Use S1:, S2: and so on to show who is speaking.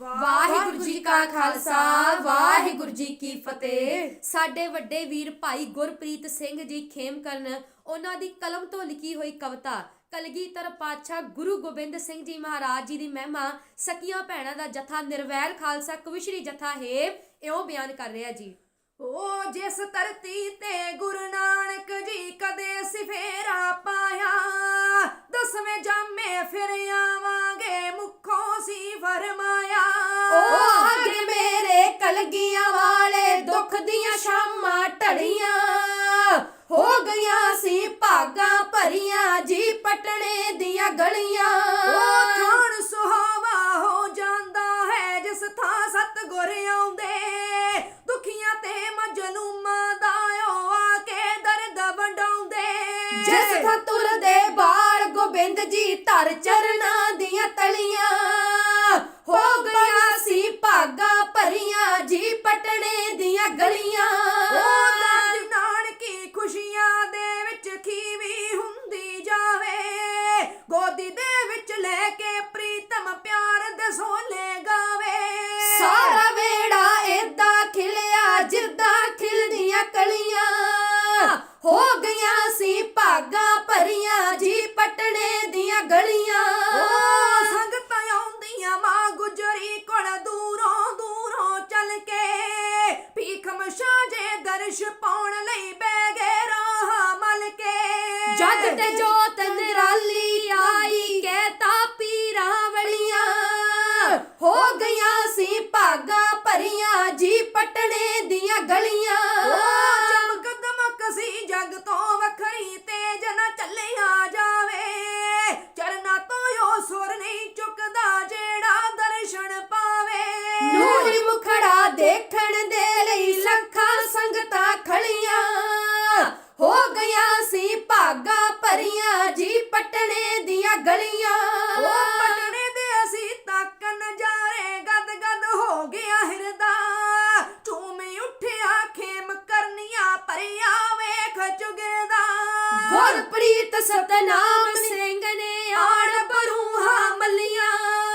S1: ਵਾਹਿਗੁਰੂ ਜੀ ਕਾ ਖਾਲਸਾ, ਵਾਹਿਗੁਰੂ ਜੀ ਕੀ ਫਤਿਹ। ਸਾਡੇ ਵੱਡੇ ਵੀਰ ਭਾਈ ਗੁਰਪ੍ਰੀਤ ਸਿੰਘ ਜੀ ਖੇਮਕਰਨ, ਉਹਨਾਂ ਦੀ ਕਲਮ ਤੋਂ ਲਿਖੀ ਹੋਈ ਕਵਿਤਾ, ਕਲਗੀਧਰ ਪਾਤਸ਼ਾਹ ਗੁਰੂ ਗੋਬਿੰਦ ਸਿੰਘ ਜੀ ਮਹਾਰਾਜ ਜੀ ਦੀ ਮਹਿਮਾ, ਸਕੀਆਂ ਭੈਣਾਂ ਦਾ ਜਥਾ ਨਿਰਵੈਰ ਖਾਲਸਾ, ਕਵਿਸ਼ਰੀ ਜਥਾ ਹੈ, ਇਉਂ ਬਿਆਨ ਕਰ ਰਿਹਾ ਜੀ।
S2: ਓ ਜਿਸ ਧਰਤੀ ਤੇ ਗੁਰੂ ਨਾਨਕ ਜੀ ਕਦੇ ਸਿਫੇਰਾ ਪਾਇਆ ਥਾਂ ਸਤਗੁਰ ਆਉਂਦੇ, ਦੁਖੀਆਂ ਤੇ ਮਜਲੂਮਾਂ ਦਾ ਆ ਕੇ ਦਰਦ ਵੰਡਾਉਂਦੇ।
S1: ਜਿਸ ਥਾਂ ਤੁਰਦੇ ਬਾਲ ਗੋਬਿੰਦ ਜੀ ਧਰ ਚਰਨਾਂ ਦੀਆਂ ਤਲੀਆਂ, ਹੋ ਗਈਆਂ
S2: ਦੂਰੋਂ ਚੱਲ ਕੇ ਭੀਖ ਦਰਸ਼ ਪਾਉਣ ਲਈ ਬੈ ਗਏ ਰਾਹ ਮਲ ਕੇ।
S1: ਜਗ ਤੇ ਜੋਤ ਗੁਰਪ੍ਰੀਤ ਸਤਨਾਮ ਸਿੰਘ ਨੇ ਆਣ ਬਰੂਹਾਂ ਮੱਲੀਆਂ।